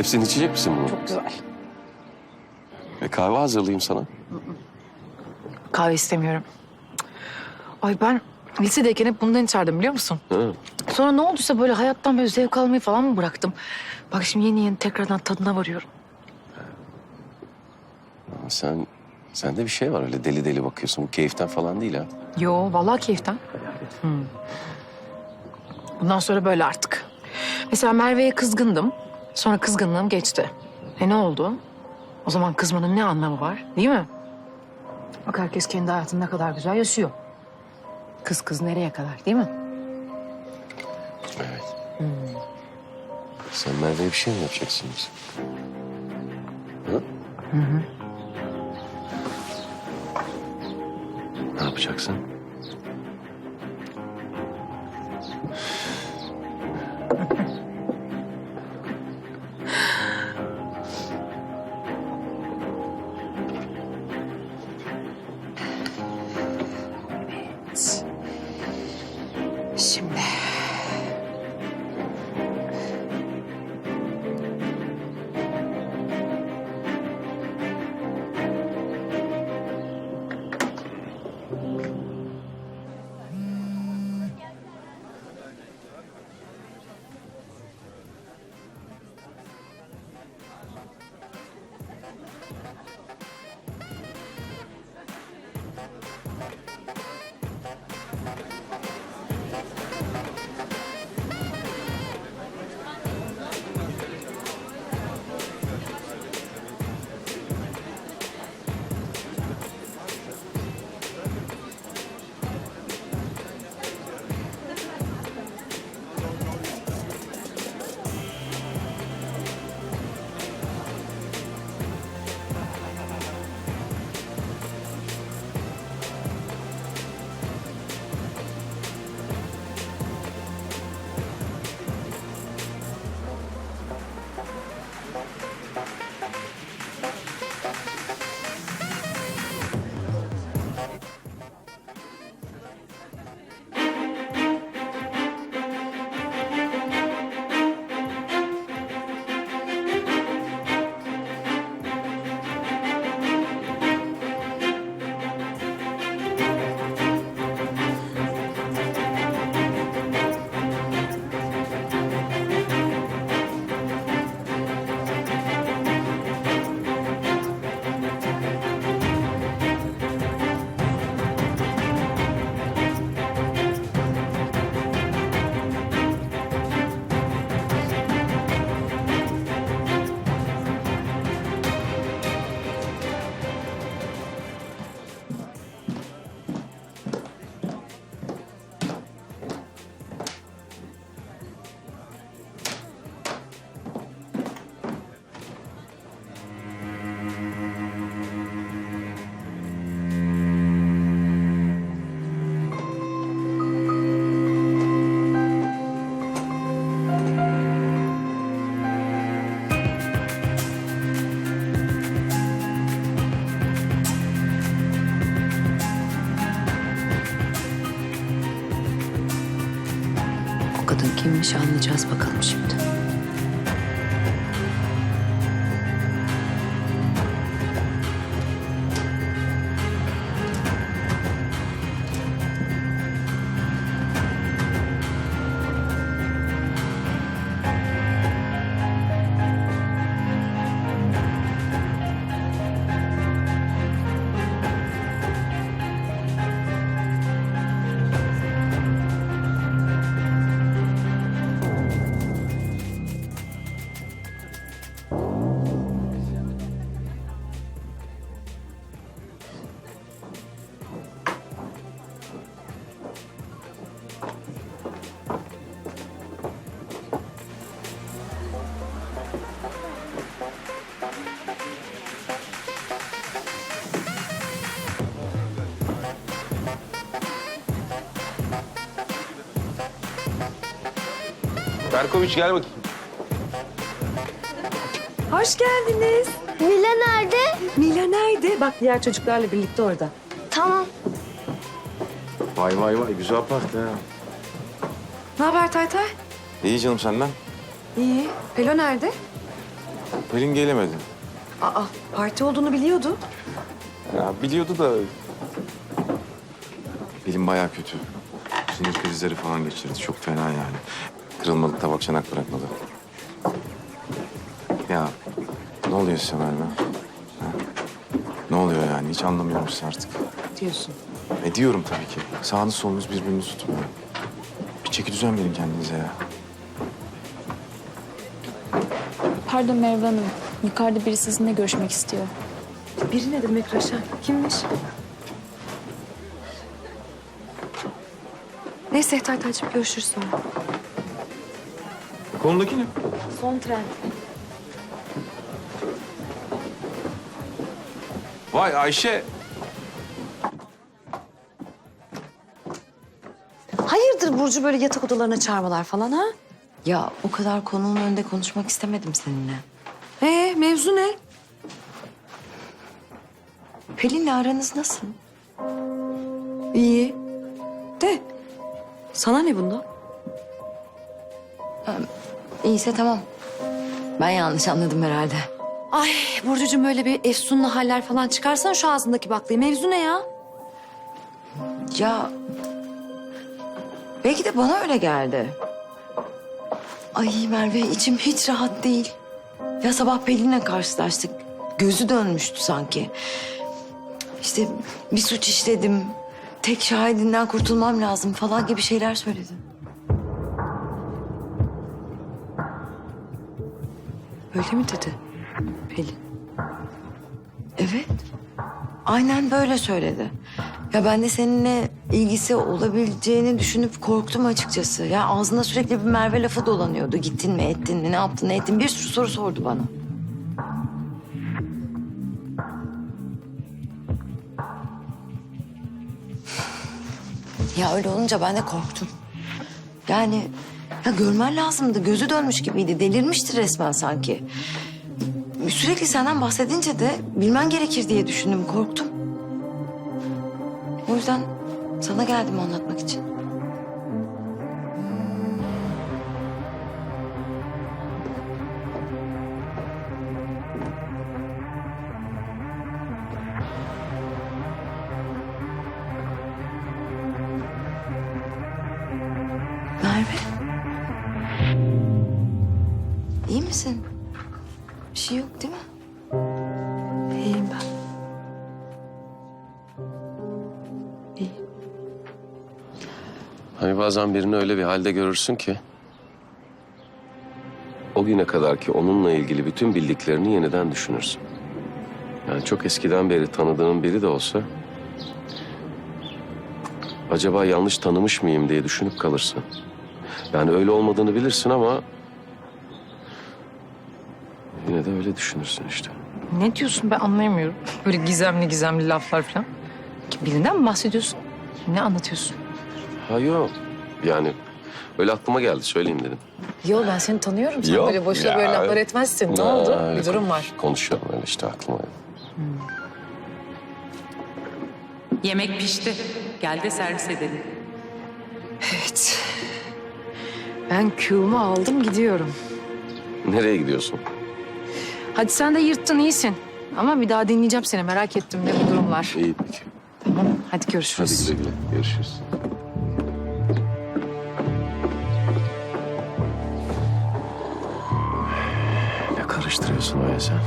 Hepsini içecek misin bunu? Çok güzel. E, kahve hazırlayayım sana. Kahve istemiyorum. Ay ben lisedeyken hep bundan içerdim biliyor musun? Ha. Sonra ne olduysa böyle hayattan böyle zevk almayı falan mı bıraktım? Bak şimdi yeni yeni tekrardan tadına varıyorum. Sen, sende bir şey var öyle deli deli bakıyorsun. Bu keyiften falan değil ha. Yo vallahi keyiften. Hmm. Bundan sonra böyle artık. Mesela Merve'ye kızgındım. Sonra kızgınlığım geçti. E ne oldu? O zaman kızmanın ne anlamı var değil mi? Bak herkes kendi hayatını ne kadar güzel yaşıyor. Kız kız nereye kadar değil mi? Evet. Sen Merve'ye bir şey mi yapacaksın yoksa? Ha? Ne yapacaksın? Kimmiş anlayacağız bakalım şimdi. Berkoviç gel bakayım. Hoş geldiniz. Mila nerede? Mila nerede? Bak diğer çocuklarla birlikte orada. Tamam. Vay vay vay güzel parti ha. Ne haber Taytay? İyi canım senden. İyi. Pelo nerede? Pelin gelemedi. Aa parti olduğunu biliyordu. Ya biliyordu da... Pelin bayağı kötü. Sinir krizleri falan geçirdi. Çok fena yani. Kırılmadı tabak çanak bırakmadı. Ya ne oluyor Semer be? Ha? Ne oluyor yani? Hiç anlamıyor musun artık? Diyorsun. E diyorum tabii ki. Sağınız solunuz birbirini tutmuyor. Bir çeki düzen verin kendinize ya. Pardon Merve Hanım. Yukarıda biri sizinle görüşmek istiyor. Biri ne demek Raşen? Kimmiş? Neyse Taytaycığım görüşürüz sonra. Kolundaki ne? Son tren. Vay Ayşe. Hayırdır Burcu böyle yatak odalarına çağırmalar falan ha? Ya o kadar konunun önünde konuşmak istemedim seninle. Ee mevzu ne? Pelin'le aranız nasıl? İyi. De. Sana ne bundan? İyiyse tamam. Ben yanlış anladım herhalde. Ay Burcucuğum öyle bir efsunlu haller falan çıkarsan şu ağzındaki baklayı. Mevzu ne ya? Ya belki de bana öyle geldi. Ay Merve içim hiç rahat değil. Ya sabah Pelin'le karşılaştık. Gözü dönmüştü sanki. İşte bir suç işledim. Tek şahidinden kurtulmam lazım falan gibi şeyler söyledi. Öyle mi dedi Pelin? Evet. Aynen böyle söyledi. Ya ben de seninle ilgisi olabileceğini düşünüp korktum açıkçası. Ya ağzında sürekli bir Merve lafı dolanıyordu. Gittin mi, ettin mi, ne yaptın, ne ettin? Bir sürü soru sordu bana. Ya öyle olunca ben de korktum. Yani ya görmen lazımdı. Gözü dönmüş gibiydi. Delirmişti resmen sanki. Sürekli senden bahsedince de bilmen gerekir diye düşündüm, korktum. O yüzden sana geldim anlatmak için. Misin? Bir şey yok değil mi? İyiyim ben. İyi. Hani bazen birini öyle bir halde görürsün ki... ...o güne kadar ki onunla ilgili bütün bildiklerini yeniden düşünürsün. Yani çok eskiden beri tanıdığın biri de olsa... ...acaba yanlış tanımış mıyım diye düşünüp kalırsın. Yani öyle olmadığını bilirsin ama... ...yine de öyle düşünürsün işte. Ne diyorsun ben anlayamıyorum. Böyle gizemli gizemli laflar falan. Ki Birinden mi bahsediyorsun? Ne anlatıyorsun? Ha yok. Yani öyle aklıma geldi söyleyeyim dedim. Yo ben seni tanıyorum. Sen Yok böyle boşuna ya. böyle laflar etmezsin. Ne Ha, oldu? öyle Bir durum konuş- var. Konuşuyorum öyle işte aklıma. geldi. Yemek pişti. Gel de servis edelim. Evet. Ben Q'mu aldım gidiyorum. Nereye gidiyorsun? Hadi sen de yırttın iyisin. Ama bir daha dinleyeceğim seni merak ettim ne bu durumlar. İyi peki. Tamam hadi Hadi görüşürüz. güle güle. Görüşürüz. Ne karıştırıyorsun öyle sen?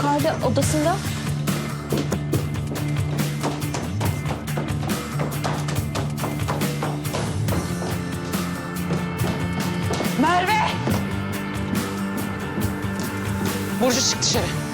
Yukarıda odasında. Merve! Burcu çık dışarı.